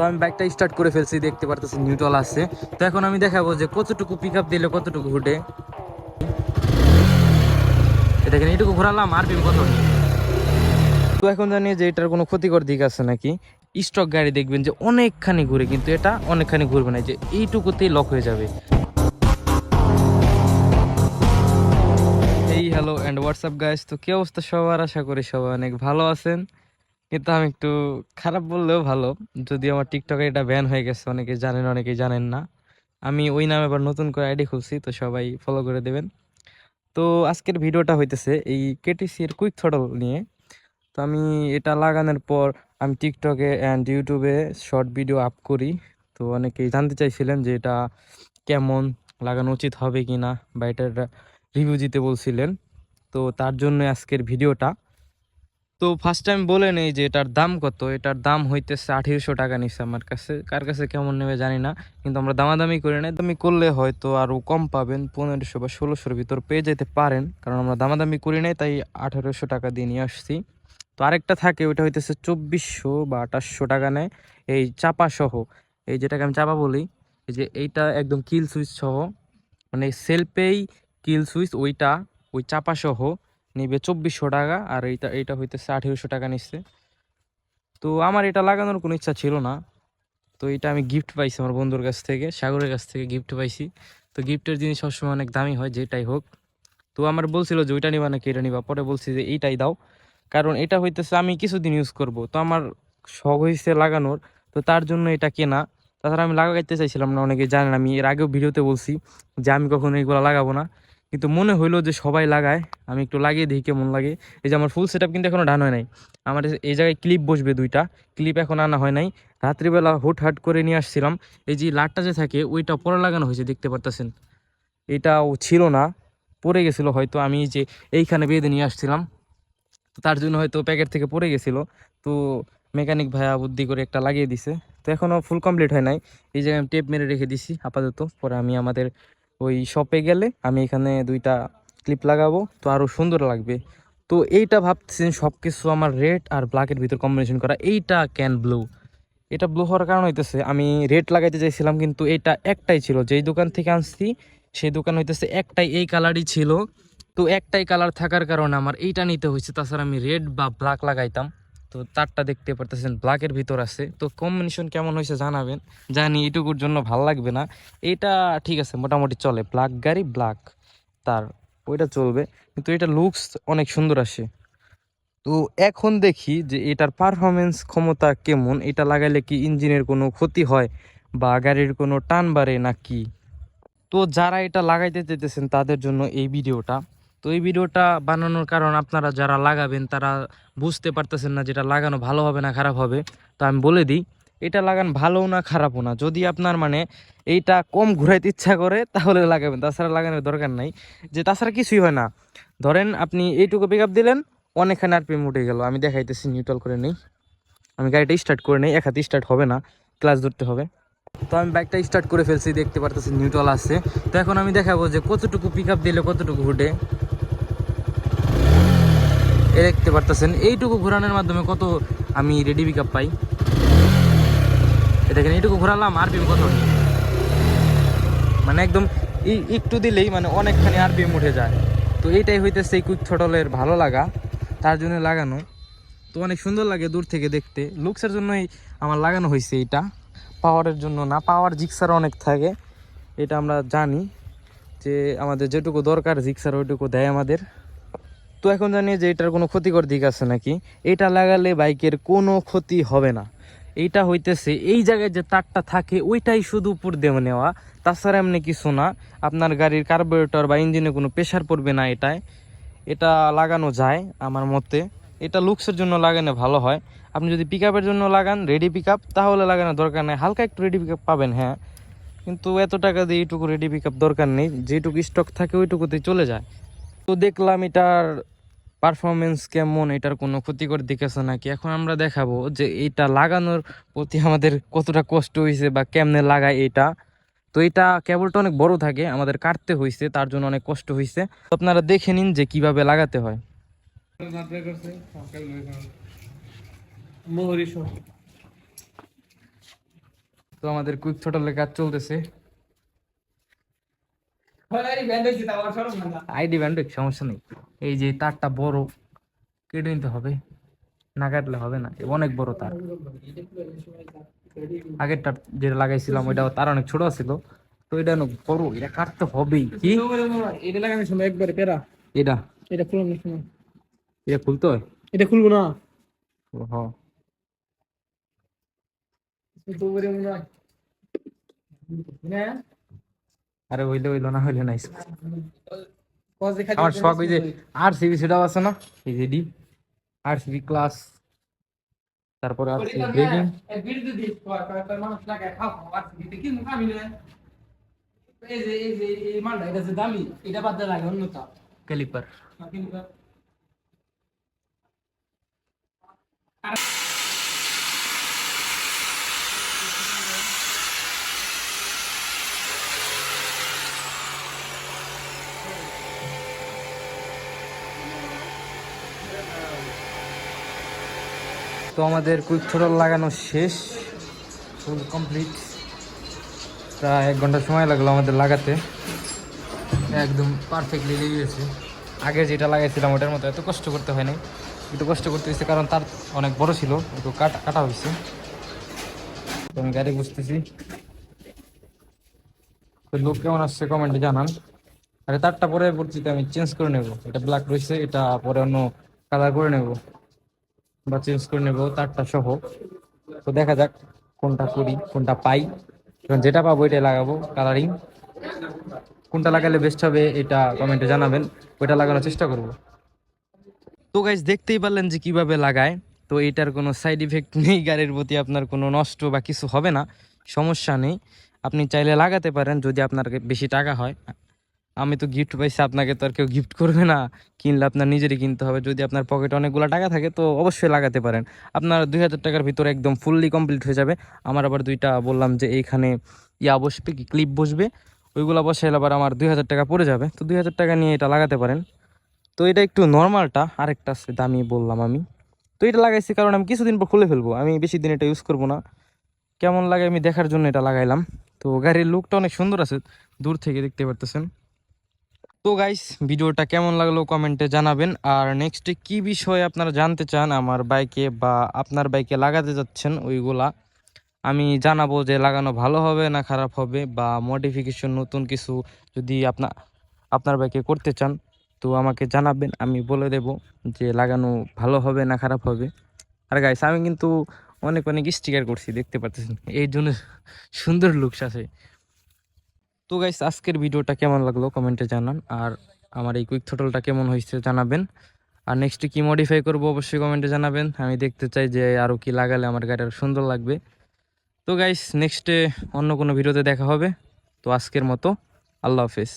তো আমি বাইকটা স্টার্ট করে ফেলছি, দেখতে পারতেছি নিউট্রাল আছে তো এখন আমি দেখাবো যে কতটুকু পিক আপ দিলে কতটুকু ঘুটে দেখেন, এইটুকু ঘোরালাম, আর পিম কত? তো এখন জানি যে এটার কোনো ক্ষতিকর দিক আছে নাকি। স্টক গাড়ি দেখবেন যে অনেকখানি ঘুরে, কিন্তু এটা অনেকখানি ঘুরবে না যে এইটুকুতেই লক হয়ে যাবে। এই হ্যালো অ্যান্ড হোয়াটসঅ্যাপ গাইস তো কি অবস্থা সবার? আশা করি সবাই অনেক ভালো আছেন। কিন্তু আমি একটু খারাপ বললেও ভালো। যদি আমার টিকটকে এটা ব্যান হয়ে গেছে অনেকে জানেন অনেকে জানেন না। আমি ওই নামে আবার নতুন করে আইডি খুলছি, তো সবাই ফলো করে দেবেন। তো আজকের ভিডিওটা হইতেছে এই কেটিসি এর কুইক থ্রটল নিয়ে। তো আমি এটা লাগানোর পর আমি টিকটকে অ্যান্ড ইউটিউবে শর্ট ভিডিও আপ করি। তো অনেকেই জানতে চাইছিলেন যে এটা কেমন, লাগানো উচিত হবে কি না বা এটার রিভিউ দিতে বলছিলেন। তো তার জন্য আজকের ভিডিওটা। তো ফার্স্ট টাইম বলে নেই যে এটার দাম কত, এটার দাম হইতেছে আঠেরোশো টাকা নিচ্ছে আমার কাছে। কার কাছে কেমন নেবে জানি না, কিন্তু আমরা দামাদামি করে নেই। দামি করলে হয়তো আরও কম পাবেন, পনেরোশো বা ষোলোশোর ভিতর পেয়ে যেতে পারেন, কারণ আমরা দামাদামি করি নাই, তাই আঠেরোশো টাকা দিয়ে নিয়ে আসছি। তো আরেকটা থাকে, ওইটা হইতেছে চব্বিশশো বা আঠাশশো টাকা নেয়। এই চাপা সহ, এই যেটাকে আমি চাপা বলি, এই যে এইটা একদম কিল সুইচ সহ মানে সেলফেই কিল সুইচ, ওইটা, ওই চাপা সহ নিবে চব্বিশশো টাকা, আর এইটা এইটা হইতেছে আঠেরোশো টাকা নিচ্ছে। তো আমার এটা লাগানোর কোনো ইচ্ছা ছিল না। তো এটা আমি গিফট পাইছি আমার বন্ধুর কাছ থেকে, সাগরের কাছ থেকে গিফট পাইছি। তো গিফটের জিনিস সবসময় অনেক দামি হয়, যেটাই হোক। তো আমার বলছিল যে ওইটা নিবা নাকি এটা নিবা? পরে বলছি যে এইটাই দাও। কারণ এটা হইতেছে আমি কিছুদিন ইউজ করব। তো আমার শখ হয়েছে লাগানোর, তো তার জন্য এটা কেনা। তাছাড়া আমি লাগাইতে চাইছিলাম না, অনেকে জানেন আমি এর আগেও ভিডিওতে বলছি যে আমি কখনো এগুলো লাগাবো না। কিন্তু মনে হইল যে সবাই লাগায়। আমি একটু লাগিয়ে দেখি কেমন লাগে। এই যে আমার ফুল সেট কিন্তু এখনও ডান হয় নাই। আমার এই জায়গায় ক্লিপ বসবে দুইটা। ক্লিপ এখন আনা হয় নাই। রাত্রিবেলা হুটহাট করে নিয়ে আসছিলাম। এই যে লাটটা যে থাকে, ওইটা পরে লাগানো হয়েছে, দেখতে পারতেছেন? এটাও ছিল না। পড়ে গেছিল হয়তো। আমি যে এইখানে বেঁধে নিয়ে আসছিলাম। তার জন্য হয়তো প্যাকেট থেকে পড়ে গেছিল। তো মেকানিক ভাইয়া বুদ্ধি করে একটা লাগিয়ে দিছে। তো এখনও ফুল কমপ্লিট হয় নাই। এই জায়গায় আমি টেপ মেরে রেখে দিছি, আপাতত। পরে আমি আমাদের ওই শপে গেলে আমি এখানে দুইটা ক্লিপ লাগাবো, তো আরও সুন্দর লাগবে। তো এইটা ভাবতেছি সব কিছু আমার রেড আর ব্ল্যাকের ভিতর কম্বিনেশন করা। এইটা ক্যান ব্লু এটা ব্লু হওয়ার কারণ হইতেছে, আমি রেড লাগাইতে চাইছিলাম, কিন্তু এটা একটাই ছিল। যেই দোকান থেকে আনছি, সেই দোকান হইতেছে একটাই, এই কালারই ছিল। তো একটাই কালার থাকার কারণে আমার এইটা নিতে হয়েছে তাছাড়া আমি রেড বা ব্ল্যাক লাগাইতাম। তো তারটা দেখতে পারতেছেন ব্ল্যাকের ভিতর আছে। তো কম্বিনেশন কেমন হয়েছে জানাবেন। জানি এটুকুর জন্য ভালো লাগবে না। এটা ঠিক আছে, মোটামুটি চলে। ব্ল্যাক গাড়ি ব্ল্যাক তার, ওইটা চলবে। কিন্তু এটা লুকস অনেক সুন্দর আসে। তো এখন দেখি যে এটার পারফরমেন্স ক্ষমতা কেমন। এটা লাগাইলে কি ইঞ্জিনের কোনো ক্ষতি হয় বা গাড়ির কোনো টান বাড়ে না কি তো যারা এটা লাগাইতে চাইতেছেন তাদের জন্য এই ভিডিওটা। তো এই ভিডিওটা বানানোর কারণ আপনারা যারা লাগাবেন, তারা বুঝতে পারতেছেন না যেটা লাগানো ভালো হবে না খারাপ হবে। তো আমি বলে দিই, এটা লাগান ভালো না খারাপও না। যদি আপনার মানে এইটা কম ঘুরাইতে ইচ্ছা করে, তাহলে লাগাবেন। তাছাড়া লাগানোর দরকার নাই। যে তাছাড়া কিছুই হয় না। ধরেন আপনি এইটুকু পিক আপ দিলেন, অনেকখানে আর আরপিএম উঠে গেল। আমি দেখাইতেছি নিউট্রাল করে নেই। আমি গাড়িটা স্টার্ট করে নেই, এক হাতে স্টার্ট হবে না। ক্লাস ধরতে হবে। তো আমি বাইকটা স্টার্ট করে ফেলছি, দেখতে পারতেছি নিউট্রাল আছে। তো এখন আমি দেখাবো যে কতটুকু পিক আপ দিলে কতটুকু উঠে। এ দেখতে পারতেছেন। এইটুকু ঘোরানোর মাধ্যমে কত আমি রেডি পিক পাই। এ দেখেন এইটুকু ঘোরালাম? আরপিএম কত? মানে একদম একটু দিলেই মানে অনেকখানি আরপিএম উঠে যায়। তো এইটাই হইতেছে এই কুইক থটলের ভালো লাগা, তার জন্য লাগানো। তো অনেক সুন্দর লাগে দূর থেকে দেখতে। লুকসের জন্যই আমার লাগানো হয়েছে এইটা। পাওয়ারের জন্য না, পাওয়ার জিক্সার অনেক থাকে। এটা আমরা জানি যে আমাদের যেটুকু দরকার জিক্সার ওইটুকু দেয় আমাদের। তো এখন জানি যে এটার কোনো ক্ষতিকর দিক আছে নাকি। এটা লাগালে বাইকের কোনো ক্ষতি হবে না। এইটা হইতেছে এই জায়গায় যে তারটা থাকে, ওইটাই শুধু উপর দিয়ে নেওয়া। তাছাড়া এমনি কিছু না। আপনার গাড়ির কার্বোরেটর বা ইঞ্জিনে কোনো প্রেশার পড়বে না এটায়। এটা লাগানো যায় আমার মতে। এটা লুকসের জন্য লাগানো ভালো হয়। আপনি যদি পিক জন্য লাগান রেডি পিক তাহলে লাগানোর দরকার নেই। হালকা একটু রেডি পিক পাবেন হ্যাঁ। কিন্তু এত টাকা দিয়ে এইটুকু রেডি পিক দরকার নেই। যেটুকু স্টক থাকে, ওইটুকুতেই চলে যায়। তো দেখলাম এটার পারফরমেন্স কেমন, এটার কোনো ক্ষতিকর দিক আছে নাকি? এখন আমরা দেখাবো যে এটা লাগানোর প্রতি আমাদের কতটা কষ্ট হয়েছে বা কেমনে লাগায় এটা। তো এটা কেবলটা অনেক বড় থাকে, আমাদের কাটতে হয়েছে, তার জন্য অনেক কষ্ট হয়েছে। আপনারা দেখে নিন যে কীভাবে লাগাতে হয়। তো আমাদের কুইক থ্রোটলের কাজ চলতেছে। আইডি ব্যান্ড সমস্যা নেই। এই যে তারটা বড় কেটে নিতে হবে। না কাটলে হবে না। অনেক বড় তার। আগেরটা যেটা লাগাইছিলাম ওইটা তার অনেক ছোট ছিল। তো এটা অনেক বড় এটা কাটতে হবেই কি? এটা লাগানোর সময় একবারে পেরা। এটা? এটা খুলানোর সময়। এটা খুলতে হয়? এটা খুলবো না। হ তো মনে হয়। হ্যাঁ? আরে হইলে হইল না হইলে নাই। আমার শখ ওই যে আর সিবি সেটাও আছে না? এই যে ডি আর সিবি ক্লাস তারপরে আর সিবি ব্রেকিং বিরুদ্ধে দিস কয়েকটা মানুষ লাগায় খাও আর দিতে কি মুখ আমি না? এই যে এই যে এই মালটা এটা যে দামি এটা বাদ লাগে অন্যটা ক্যালিপার কিন্তু তো আমাদের কুইক থ্রোটল লাগানো শেষ, ফুল কমপ্লিট। প্রায় এক ঘণ্টা সময় লাগল আমাদের লাগাতে। একদম পারফেক্টলি লেগে গেছে। আগে যেটা লাগাইছিলাম ওটার মতো এত কষ্ট করতে হয় নাই। একটু কষ্ট করতে হয়েছে কারণ তার অনেক বড় ছিল, একটু কাটা কাটা হয়েছে। আমি গাড়ি বুঝতেছি তো লোক কেমন আসছে কমেন্টে জানান। আরে তারটা পরে পরিচিত আমি চেঞ্জ করে নেব। এটা ব্ল্যাক রয়েছে, এটা পরে অন্য কালার করে নেব। বা চেঞ্জ করে নেব তারটা সহ। তো দেখা যাক কোনটা করি, কোনটা পাই। এখন যেটা পাবো এটাই লাগাবো কালারিং কোনটা লাগালে বেস্ট হবে এটা কমেন্টে জানাবেন, ওইটা লাগানোর চেষ্টা করব। তো গাইজ দেখতেই পারলেন যে কীভাবে লাগায়। তো এটার কোনো সাইড ইফেক্ট নেই, গাড়ির প্রতি আপনার কোনো নষ্ট বা কিছু হবে না, সমস্যা নেই। আপনি চাইলে লাগাতে পারেন যদি আপনার বেশি টাকা হয়। আমি তো গিফট পাইছি, আপনাকে তো আর কেউ গিফট করবে না। কিনলে আপনার নিজেরই কিনতে হবে। যদি আপনার পকেটে অনেকগুলো টাকা থাকে, তো অবশ্যই লাগাতে পারেন। আপনার দুই হাজার টাকার ভিতরে একদম ফুললি কমপ্লিট হয়ে যাবে। আমার আবার দুইটা বললাম যে এইখানে ইয়া বসবে কি ক্লিপ বসবে। ওইগুলো বসাইলে আবার আমার দুই হাজার টাকা পড়ে যাবে। তো দুই হাজার টাকা নিয়ে এটা লাগাতে পারেন। তো এটা একটু নর্মালটা আরেকটা আছে দামি বললাম আমি। তো এটা লাগাইছি কারণ আমি কিছুদিন পর খুলে ফেলব। আমি বেশি দিন এটা ইউজ করব না। কেমন লাগে আমি দেখার জন্য এটা লাগাইলাম। তো গাড়ির লুকটা অনেক সুন্দর আছে। দূর থেকে দেখতে পারতেছেন। তো গাইস ভিডিওটা কেমন লাগল কমেন্টে জানাবেন। আর নেক্সটে কি বিষয়ে আপনারা জানতে চান, আমার বাইকে বা আপনার বাইকে লাগাতে যাচ্ছেন, ওইগুলা আমি জানাব যে লাগানো ভালো হবে না খারাপ হবে বা মডিফিকেশন নতুন কিছু যদি আপনার আপনার বাইকে করতে চান, তো আমাকে জানাবেন, আমি বলে দেব যে লাগানো ভালো হবে না খারাপ হবে। আর গাইস আমি কিন্তু অনেক অনেক স্টিকার করছি, দেখতে পাচ্ছেন? এই জন্য সুন্দর লুকস আছে। তো গাইস আজকের ভিডিওটা কেমন লাগল কমেন্টে জানান, আর আমার এই কুইক থটলটা কেমন হয়েছে জানাবেন। আর নেক্সট কি মডিফাই করব অবশ্যই কমেন্টে জানাবেন। আমি দেখতে চাই যে আরও কি লাগালে আমার গাড়ি আরও সুন্দর লাগবে। তো গাইস নেক্সটে অন্য কোনো ভিডিওতে দেখা হবে। তো আজকের মতো, আল্লাহ হাফেজ।